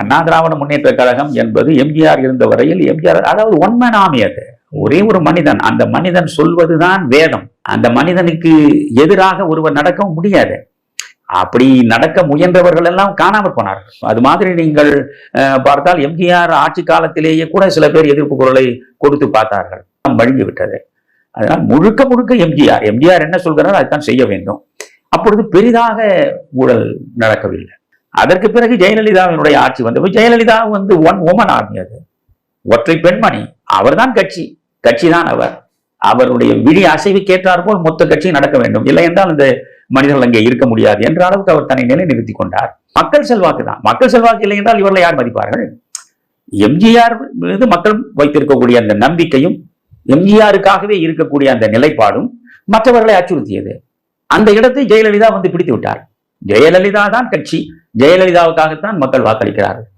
அண்ணா திராவிட முன்னேற்ற கழகம் என்பது எம்ஜிஆர் இருந்த வரையில் எம்ஜிஆர் அதாவது ஒன்மன் ஆமி அது. ஒரே ஒரு மனிதன். அந்த மனிதன் சொல்வதுதான் வேதம். அந்த மனிதனுக்கு எதிராக ஒருவர் நடக்கவும் முடியாது. அப்படி நடக்க முயன்றவர்கள் எல்லாம் காணாமல் போனார்கள். அது மாதிரி நீங்கள் அஹ், பார்த்தால் எம்ஜிஆர் ஆட்சி காலத்திலேயே கூட சில பேர் எதிர்ப்பு குரலை கொடுத்து பார்த்தார்கள். வழிந்து விட்டது. அதனால் முழுக்க முழுக்க எம்ஜிஆர் எம்ஜிஆர் என்ன சொல்கிறார் அதுதான் செய்ய வேண்டும். அப்பொழுது பெரிதாக ஊழல் நடக்கவில்லை. அதற்கு பிறகு ஜெயலலிதாவினுடைய ஆட்சி வந்தது. ஜெயலலிதா வந்து ஒன் உமன் ஆர்மி அது. ஒற்றை பெண்மணி. அவர்தான் கட்சி. கட்சி தான் அவர். அவருடைய விழி அசைவு கேட்டார் போல் மொத்த கட்சி நடக்க வேண்டும். இல்லை என்றால் இந்த மனிதர்கள் அங்கே இருக்க முடியாது என்ற அளவுக்கு அவர் தன்னை நிலை நிறுத்தி கொண்டார். மக்கள் செல்வாக்கு தான். மக்கள் செல்வாக்கு இல்லை என்றால் இவர்களை யார் மதிப்பார்கள்? எம்ஜிஆர் மீது மக்கள் வைத்திருக்கக்கூடிய அந்த நம்பிக்கையும் எம்ஜிஆருக்காகவே இருக்கக்கூடிய அந்த நிலைப்பாடும் மற்றவர்களை அச்சுறுத்தியது. அந்த இடத்தை ஜெயலலிதா வந்து பிடித்து விட்டார். ஜெயலலிதா தான் கட்சி. ஜெயலலிதாவுக்காகத்தான் மக்கள் வாக்களிக்கிறார்கள்.